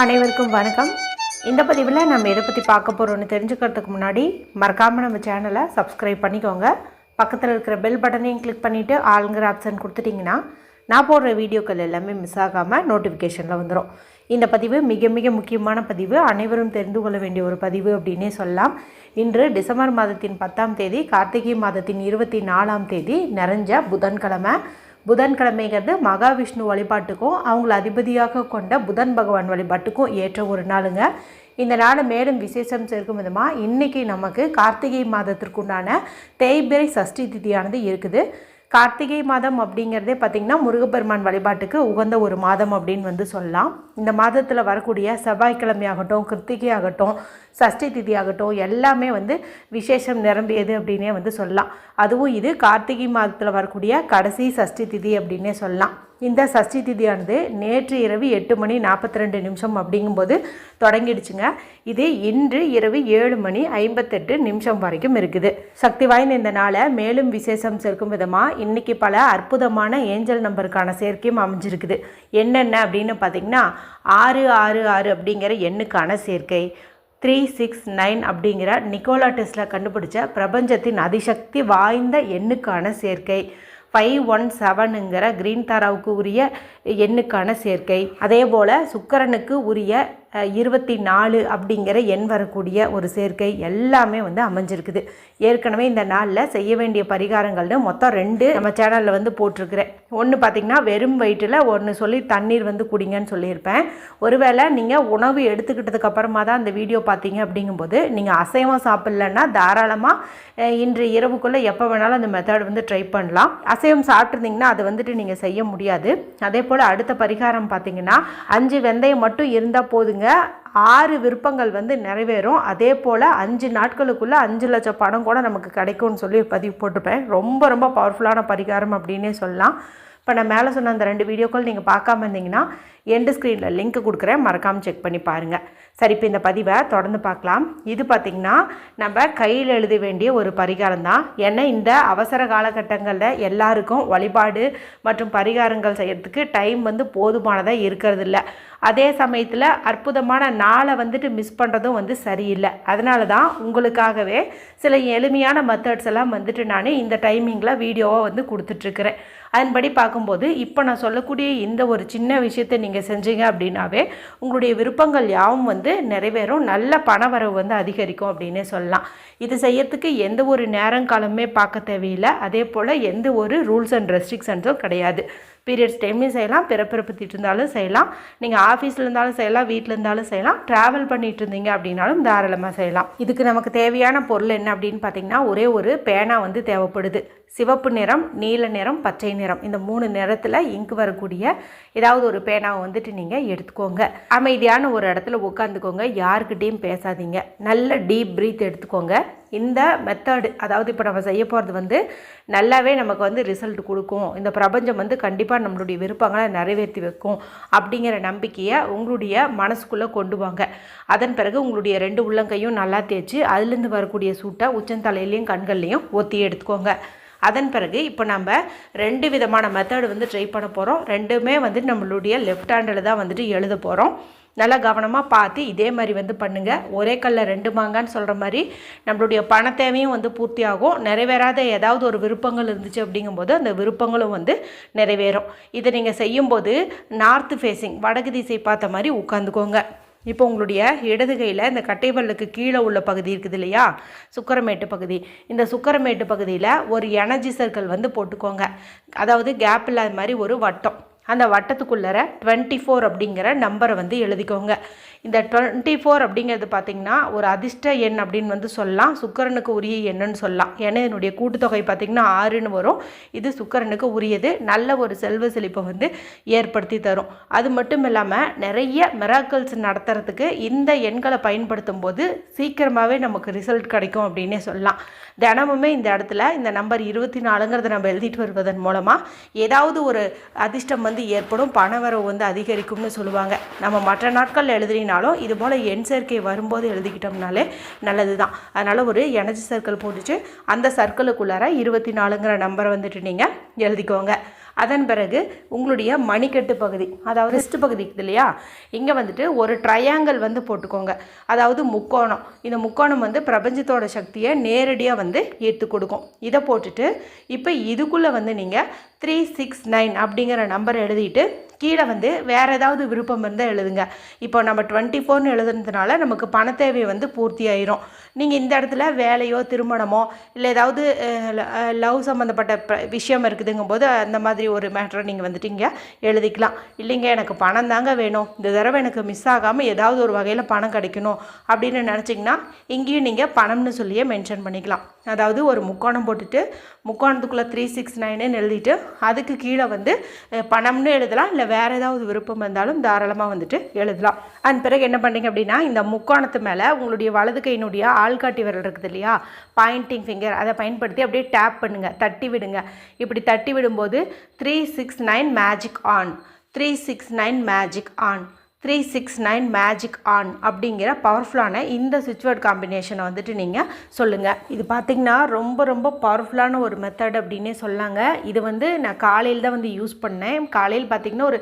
அனைவருக்கும் வணக்கம். இந்த பதிவில் நம்ம எதை பற்றி பார்க்க போகிறோம்னு தெரிஞ்சுக்கிறதுக்கு முன்னாடி மறக்காமல் நம்ம சேனலை சப்ஸ்கிரைப் பண்ணிக்கோங்க. பக்கத்தில் இருக்கிற பெல் பட்டனையும் கிளிக் பண்ணிவிட்டு ஆளுங்கிற ஆப்ஷன் கொடுத்துட்டிங்கன்னா நான் போடுற வீடியோக்கள் எல்லாமே மிஸ் ஆகாமல் நோட்டிஃபிகேஷனில் வந்துடும் இந்த பதிவு மிக மிக முக்கியமான பதிவு. அனைவரும் தெரிந்து கொள்ள வேண்டிய ஒரு பதிவு அப்படின்னே சொல்லலாம். இன்று டிசம்பர் மாதத்தின் பத்தாம் தேதி கார்த்திகை மாதத்தின் இருபத்தி நாலாம் தேதி நிறைஞ்ச புதன்கிழமை. புதன்கிழமைங்கிறது மகாவிஷ்ணு வழிபாட்டுக்கும் அவங்கள அதிபதியாக கொண்ட புதன் பகவான் வழிபாட்டுக்கும் ஏற்ற ஒரு நாளுங்க. இந்த நாளை மேலும் விசேஷம் சேர்க்கும் விதமாக இன்றைக்கி நமக்கு கார்த்திகை மாதத்திற்குண்டான தேய்பிரை சஷ்டி திதியானது இருக்குது. கார்த்திகை மாதம் அப்படிங்கிறதே பார்த்திங்கன்னா முருகப்பெருமான் வழிபாட்டுக்கு உகந்த ஒரு மாதம் அப்படின்னு வந்து சொல்லலாம். இந்த மாதத்தில் வரக்கூடிய செவ்வாய்க்கிழமை ஆகட்டும் கிருத்திகை ஆகட்டும் சஷ்டி திதி ஆகட்டும் எல்லாமே வந்து விசேஷம் நிரம்பியது அப்படின்னே வந்து சொல்லலாம். அதுவும் இது கார்த்திகை மாதத்தில் வரக்கூடிய கடைசி சஷ்டி திதி அப்படின்னே சொல்லலாம். இந்த சஷ்டி திதியானது நேற்று இரவு எட்டு மணி நாற்பத்தி ரெண்டு நிமிஷம் அப்படிங்கும்போது தொடங்கிடுச்சுங்க. இது இன்று இரவு ஏழு மணி ஐம்பத்தெட்டு நிமிஷம் வரைக்கும் இருக்குது. சக்தி வாய்ந்த இந்த நாளை மேலும் விசேஷம் சேர்க்கும் விதமாக இன்னைக்கு பல அற்புதமான ஏஞ்சல் நம்பருக்கான சேர்க்கையும் அமைஞ்சிருக்குது. என்னென்ன அப்படின்னு பார்த்தீங்கன்னா ஆறு ஆறு ஆறு அப்படிங்கிற எண்ணுக்கான சேர்க்கை த்ரீ சிக்ஸ் நைன் அப்படிங்கிற நிக்கோலா டெஸ்லா கண்டுபிடிச்ச பிரபஞ்சத்தின் அதிசக்தி வாய்ந்த எண்ணுக்கான சேர்க்கை ஃபைவ் ஒன் செவனுங்கிற கிரீன் தாராவுக்கு உரிய எண்ணுக்கான சேர்க்கை. அதே போல் சுக்கரனுக்கு உரிய இருபத்தி நாலு அப்படிங்கிற எண் வரக்கூடிய ஒரு சேர்க்கை எல்லாமே வந்து அமைஞ்சிருக்குது. ஏற்கனவே இந்த நாளில் செய்ய வேண்டிய பரிகாரங்கள்னு மொத்தம் ரெண்டு நம்ம சேனலில் வந்து போட்டிருக்கிறேன். ஒன்று பார்த்திங்கன்னா வெறும் வயிற்றில் ஒன்று சொல்லி தண்ணீர் வந்து குடிங்கன்னு சொல்லியிருப்பேன். ஒருவேளை நீங்கள் உணவு எடுத்துக்கிட்டதுக்கு அப்புறமா தான் அந்த வீடியோ பார்த்தீங்க அப்படிங்கும்போது நீங்கள் அசைவம் சாப்பிட்லன்னா தாராளமாக இன்று இரவுக்குள்ளே எப்போ வேணாலும் அந்த மெத்தட் வந்து ட்ரை பண்ணலாம். அசைவம் சாப்பிட்ருந்தீங்கன்னா அதை வந்துட்டு நீங்கள் செய்ய முடியாது. அதே போல் அடுத்த பரிகாரம் பார்த்தீங்கன்னா அஞ்சு வெந்தயம் மட்டும் இருந்தால் போதுங்க. ஆறு விருப்பங்கள் வந்து நிறைவேறும். அதே போல் அஞ்சு நாட்களுக்குள்ளே அஞ்சு லட்சம் பணம் கூட நமக்கு கிடைக்கும்னு சொல்லி பதிவு போட்டிருப்பேன். ரொம்ப ரொம்ப பவர்ஃபுல்லான பரிகாரம் அப்படின்னே சொல்லலாம். இப்போ நான் மேலே சொன்ன அந்த ரெண்டு வீடியோக்கள் நீங்கள் பார்க்காம இருந்தீங்கன்னா எண்டு ஸ்க்ரீனில் லிங்க் கொடுக்குறேன். மறக்காமல் செக் பண்ணி பாருங்கள் சரி இப்போ இந்த பதிவை தொடர்ந்து பார்க்கலாம். இது பார்த்திங்கன்னா நம்ம கையில் எழுத வேண்டிய ஒரு பரிகாரம் தான். ஏன்னா இந்த அவசர காலகட்டங்களில் எல்லாருக்கும் வழிபாடு மற்றும் பரிகாரங்கள் செய்கிறதுக்கு டைம் வந்து போதுமானதாக இருக்கிறது இல்லை அதே சமயத்தில் அற்புதமான நாளை வந்துட்டு மிஸ் பண்ணுறதும் வந்து சரியில்லை. அதனால தான் உங்களுக்காகவே சில எளிமையான மெத்தட்ஸ் எல்லாம் வந்துட்டு நான் இந்த டைமிங்கில் வீடியோவாக வந்து கொடுத்துட்ருக்குறேன். அதன்படி பார்க்கும்போது இப்போ நான் சொல்லக்கூடிய இந்த ஒரு சின்ன விஷயத்தை நீங்கள் செஞ்சீங்க அப்படின்னாவே உங்களுடைய விருப்பங்கள் யாவும் வந்து நிறைவேறும். நல்ல பணவரவு வந்து அதிகரிக்கும் அப்படின்னே சொல்லலாம். இது செய்யறதுக்கு எந்த ஒரு நேரங்காலமே பார்க்க தேவையில்லை. அதே போல் எந்த ஒரு ரூல்ஸ் அண்ட் ரெஸ்ட்ரிக்ஷன்ஸும் கிடையாது. பீரியட்ஸ் டைம்லையும் செய்யலாம் பிறப்பிறப்பத்திட்டு இருந்தாலும் செய்யலாம். நீங்கள் ஆஃபீஸில் இருந்தாலும் செய்யலாம் வீட்டில் இருந்தாலும் செய்யலாம். ட்ராவல் பண்ணிட்டு இருந்தீங்க அப்படின்னாலும் தாராளமாக செய்யலாம். இதுக்கு நமக்கு தேவையான பொருள் என்ன அப்படின்னு பார்த்தீங்கன்னா ஒரே ஒரு பேனா வந்து தேவைப்படுது. சிவப்பு நிறம் நீல நிறம் பச்சை நிறம். இந்த மூணு நிறத்தில் இங்கு வரக்கூடிய ஏதாவது ஒரு பேனாவை வந்துட்டு நீங்கள் எடுத்துக்கோங்க. அமைதியான ஒரு இடத்துல உட்காந்துக்கோங்க யாருக்கிட்டேயும் பேசாதீங்க. நல்ல டீப் ப்ரீத் எடுத்துக்கோங்க. இந்த மெத்தடு அதாவது இப்போ நம்ம செய்ய போகிறது வந்து நல்லாவே நமக்கு வந்து ரிசல்ட் கொடுக்கும். இந்த பிரபஞ்சம் வந்து கண்டிப்பாக நம்மளுடைய விருப்பங்களை நிறைவேற்றி வைக்கும் அப்படிங்கிற நம்பிக்கையை உங்களுடைய மனசுக்குள்ளே கொண்டு வாங்க. அதன் பிறகு உங்களுடைய ரெண்டு உள்ளங்கையும் நல்லா தேய்ச்சி அதுலேருந்து வரக்கூடிய சூட்டை உச்சந்தலையிலையும் கண்கள்லையும் ஒத்தி எடுத்துக்கோங்க. அதன் பிறகு இப்போ நம்ம ரெண்டு விதமான மெத்தடு வந்து ட்ரை பண்ண போகிறோம் ரெண்டுமே வந்து நம்மளுடைய லெஃப்ட் ஹேண்டில் தான் வந்துட்டு எழுத போகிறோம் நல்லா கவனமாக பார்த்து இதே மாதிரி வந்து பண்ணுங்கள் ஒரே கல்லில் ரெண்டு மாங்கான்னு சொல்கிற மாதிரி நம்மளுடைய பண தேவையும் வந்து பூர்த்தி ஆகும் நிறைவேறாத ஏதாவது ஒரு விருப்பங்கள் இருந்துச்சு அப்படிங்கும்போது அந்த விருப்பங்களும் வந்து நிறைவேறும். இதை நீங்கள் செய்யும்போது நார்த்து ஃபேஸிங் வடக்கு திசை பார்த்த மாதிரி உட்காந்துக்கோங்க. இப்போ உங்களுடைய இடது கையில் இந்த கட்டைவல்லுக்கு கீழே உள்ள பகுதி இருக்குது இல்லையா? சுக்கரமேட்டு பகுதி. இந்த சுக்கரமேட்டு பகுதியில் ஒரு எனர்ஜி சர்க்கிள் வந்து போட்டுக்கோங்க. அதாவது கேப் இல்லாத மாதிரி ஒரு வட்டம். அந்த வட்டத்துக்குள்ளர டுவெண்ட்டி ஃபோர் அப்படிங்கிற நம்பரை வந்து எழுதிக்கோங்க. இந்த டுவெண்ட்டி ஃபோர் அப்படிங்கிறது பார்த்திங்கன்னா ஒரு அதிர்ஷ்ட எண் அப்படின்னு வந்து சொல்லலாம். சுக்கரனுக்கு உரிய எண்ணுன்னு சொல்லலாம். ஏன்னா இதனுடைய கூட்டுத்தொகை பார்த்திங்கன்னா ஆறுன்னு வரும். இது சுக்கரனுக்கு உரியது. நல்ல ஒரு செல்வ செழிப்பை வந்து ஏற்படுத்தி தரும். அது மட்டும் இல்லாமல் நிறைய மிராக்கல்ஸ் நடத்துறதுக்கு இந்த எண்களை பயன்படுத்தும் போது சீக்கிரமாகவே நமக்கு ரிசல்ட் கிடைக்கும் அப்படின்னே சொல்லலாம். தினமுமே இந்த இடத்துல இந்த நம்பர் இருபத்தி நாலுங்கிறத நம்ம எழுதிட்டு வருவதன் மூலமாக ஏதாவது ஒரு அதிர்ஷ்டம் வந்து ஏற்படும் பணவரவு வந்து அதிகரிக்கும்னு சொல்லுவாங்க. நம்ம மற்ற நாட்கள் எழுதுறீங்கன்னா இது போல் எண் சேர்க்கை வரும்போது எழுதிக்கிட்டோம்னாலே நல்லது தான் அதனால் ஒரு எனர்ஜி சர்க்கிள் போட்டுச்சு அந்த சர்க்கிளுக்குள்ளார இருபத்தி நாலுங்கிற நம்பரை வந்துட்டு நீங்கள் எழுதிக்கோங்க. அதன் பிறகு உங்களுடைய மணிக்கட்டு பகுதி அதாவது ரிஸ்ட் பகுதி இருக்குது இல்லையா? இங்கே வந்துட்டு ஒரு ட்ரையாங்கிள் வந்து போட்டுக்கோங்க. அதாவது முக்கோணம். இந்த முக்கோணம் வந்து பிரபஞ்சத்தோட சக்தியை நேரடியாக வந்து ஈர்த்து கொடுக்கும். இதை போட்டுட்டு இப்போ இதுக்குள்ளே வந்து நீங்கள் த்ரீ சிக்ஸ் நைன் அப்படிங்கிற நம்பர் எழுதிட்டு கீழே வந்து வேறு ஏதாவது விருப்பம் இருந்தால் எழுதுங்க. இப்போ நம்ம டுவெண்ட்டி ஃபோர்னு எழுதுனதுனால நமக்கு பண தேவை வந்து பூர்த்தி ஆயிரும். நீங்கள் இந்த இடத்துல வேலையோ திருமணமோ இல்லை ஏதாவது லவ் சம்மந்தப்பட்ட ப விஷயம் இருக்குதுங்கும் போது அந்த மாதிரி ஒரு மேட்டரை நீங்கள் வந்துட்டு இங்கே எழுதிக்கலாம். இல்லைங்க எனக்கு பணம் தாங்க வேணும். இந்த தடவை எனக்கு மிஸ் ஆகாமல் ஏதாவது ஒரு வகையில் பணம் கிடைக்கணும் அப்படின்னு நினச்சிங்கன்னா இங்கேயும் நீங்கள் பணம்னு சொல்லியே மென்ஷன் பண்ணிக்கலாம். அதாவது ஒரு முக்கோணம் போட்டுட்டு முக்கோணத்துக்குள்ளே த்ரீ சிக்ஸ் நைனுன்னு எழுதிட்டு அதுக்கு கீழே வந்து பணம்னு எழுதலாம். இல்லை வேறு ஏதாவது விருப்பம் இருந்தாலும் தாராளமாக வந்துட்டு எழுதலாம். அதன் பிறகு என்ன பண்ணீங்க அப்படின்னா இந்த முக்கோணத்து மேலே உங்களுடைய வலது கையினுடைய ஆள்காட்டி விரல் இருக்குது இல்லையா? பாயிண்டிங் ஃபிங்கர் அதை பயன்படுத்தி அப்படியே டேப் பண்ணுங்கள் தட்டி விடுங்க. இப்படி தட்டி விடும்போது three six nine magic on three six nine magic on three six nine magic on அப்படிங்கிற பவர்ஃபுல்லான இந்த சுவிட்ச்வேர்ட் காம்பினேஷனை வந்துட்டு நீங்கள் சொல்லுங்கள் இது பார்த்திங்கன்னா ரொம்ப ரொம்ப பவர்ஃபுல்லான ஒரு மெத்தட் அப்படின்னே சொல்லாங்க. இது வந்து நான் காலையில் தான் வந்து யூஸ் பண்ணேன். காலையில் பார்த்திங்கன்னா ஒரு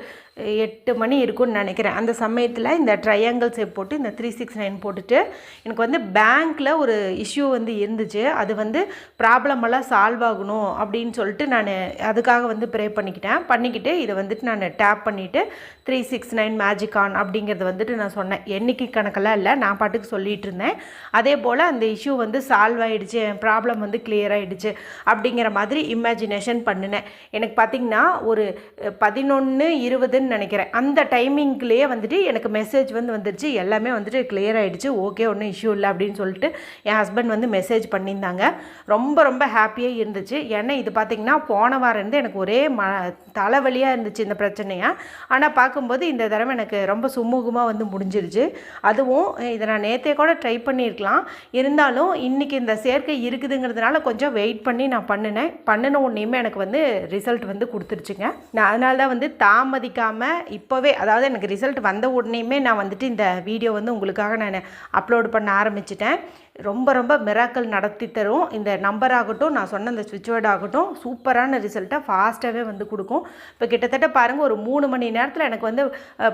எட்டு மணி இருக்கும்னு நினைக்கிறேன். அந்த சமயத்தில் இந்த ட்ரையாங்கிள் சேப் போட்டு இந்த த்ரீ சிக்ஸ் நைன் போட்டுட்டு எனக்கு வந்து பேங்க்கில் ஒரு இஷ்யூ வந்து இருந்துச்சு. அது வந்து ப்ராப்ளம் எல்லாம் சால்வ் ஆகணும் அப்படின்னு சொல்லிட்டு நான் அதுக்காக வந்து ப்ரே பண்ணிக்கிட்டேன். பண்ணிக்கிட்டு இதை வந்துட்டு நான் டேப் பண்ணிவிட்டு three six nine magic on அப்படிங்கிறத வந்துட்டு நான் சொன்னேன். எண்ணிக்கை கணக்கெல்லாம் இல்லை நான் பாட்டுக்கு சொல்லிட்டு இருந்தேன். அதே போல் அந்த இஷ்யூ வந்து சால்வ் ஆகிடுச்சு என் ப்ராப்ளம் வந்து கிளியர் ஆகிடுச்சு அப்படிங்கிற மாதிரி இமேஜினேஷன் பண்ணினேன். எனக்கு பார்த்திங்கன்னா ஒரு பதினொன்று இருபதுன்னு நினைக்கிறேன். அந்த டைமிங்லேயே வந்துட்டு எனக்கு மெசேஜ் வந்து வந்துடுச்சு எல்லாமே வந்துட்டு கிளியர் ஆகிடுச்சு ஓகே ஒன்றும் இஷ்யூ இல்லை அப்படின்னு சொல்லிட்டு என் ஹஸ்பண்ட் வந்து மெசேஜ் பண்ணியிருந்தாங்க. ரொம்ப ரொம்ப ஹாப்பியாக இருந்துச்சு. ஏன்னா இது பார்த்திங்கன்னா போன வாரம் இருந்து எனக்கு ஒரே ம தலைவலியாக இருந்துச்சு இந்த பிரச்சனையாக ஆனால் பார்க்கும்போது இந்த தடவை எனக்கு ரொம்ப ரொம்ப சுமூகமாக வந்து முடிஞ்சிருச்சு. அதுவும் இதை நான் நேற்றே கூட ட்ரை பண்ணியிருக்கலாம். இருந்தாலும் இன்றைக்கி இந்த சேர்க்கை இருக்குதுங்கிறதுனால கொஞ்சம் வெயிட் பண்ணி நான் பண்ணினேன். பண்ணின உடனேயுமே எனக்கு வந்து ரிசல்ட் வந்து கொடுத்துருச்சுங்க. நான் அதனால தான் வந்து தாமதிக்காமல் இப்போவே அதாவது எனக்கு ரிசல்ட் வந்த உடனேயுமே நான் வந்துட்டு இந்த வீடியோ வந்து உங்களுக்காக நான் அப்லோடு பண்ண ஆரம்பிச்சிட்டேன். ரொம்ப ரொம்ப மிராக்கல் நடத்தி தரும். இந்த நம்பர் ஆகட்டும் நான் சொன்ன இந்த சுவிட்ச் வேர்ட் ஆகட்டும் சூப்பரான ரிசல்ட்டை ஃபாஸ்ட்டாகவே வந்து கொடுக்கும். இப்போ கிட்டத்தட்ட பாருங்கள் ஒரு மூணு மணி நேரத்தில் எனக்கு வந்து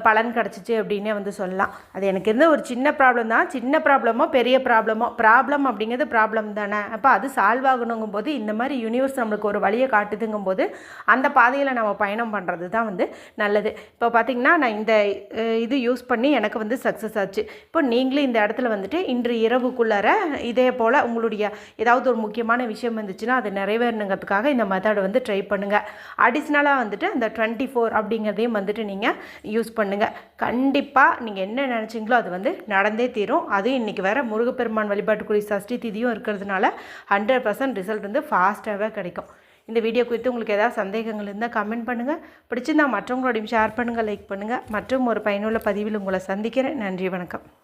பலன் கிடச்சிச்சு அப்படின்னே வந்து சொல்லலாம். அது எனக்கு இருந்த ஒரு சின்ன ப்ராப்ளம் தான். சின்ன ப்ராப்ளமோ பெரிய ப்ராப்ளமோ ப்ராப்ளம் அப்படிங்கிறது ப்ராப்ளம் தானே. அப்போ அது சால்வ் ஆகணுங்கும் போது இந்த மாதிரி யூனிவர்ஸ் நம்மளுக்கு ஒரு வழியை காட்டுதுங்கும் போது அந்த பாதையில் நம்ம பயணம் பண்ணுறது தான் வந்து நல்லது. இப்போ பார்த்தீங்கன்னா நான் இந்த இது யூஸ் பண்ணி எனக்கு வந்து சக்ஸஸ் ஆச்சு. இப்போ நீங்களும் இந்த இடத்துல வந்துட்டு இன்று இரவுக்குள்ளார இதே போல் உங்களுடைய ஏதாவது ஒரு முக்கியமான விஷயம் இருந்துச்சுன்னா அதை நிறைவேறணுங்கிறதுக்காக இந்த மெத்தடை வந்து ட்ரை பண்ணுங்கள் அடிஷ்னலாக வந்துட்டு அந்த டுவெண்ட்டி ஃபோர் அப்படிங்கிறதையும் வந்துட்டு நீங்கள் யூஸ் பண்ணுங்கள் கண்டிப்பாக நீங்கள் என்ன நினச்சிங்களோ அது வந்து நடந்தே தீரும். அதுவும் இன்றைக்கி வேறு முருகப்பெருமான் வழிபாட்டுக்குரிய சஷ்டி திதியும் இருக்கிறதுனால ஹண்ட்ரட் பர்சன்ட் ரிசல்ட் வந்து ஃபாஸ்ட்டாகவே கிடைக்கும். இந்த வீடியோ குறித்து உங்களுக்கு ஏதாவது சந்தேகங்கள் இருந்தால் கமெண்ட் பண்ணுங்கள் பிடிச்சிருந்தால் மற்றவங்களோடையும் ஷேர் பண்ணுங்கள் லைக் பண்ணுங்கள் மற்றும் ஒரு பயனுள்ள பதிவில் உங்களை சந்திக்கிறேன். நன்றி வணக்கம்.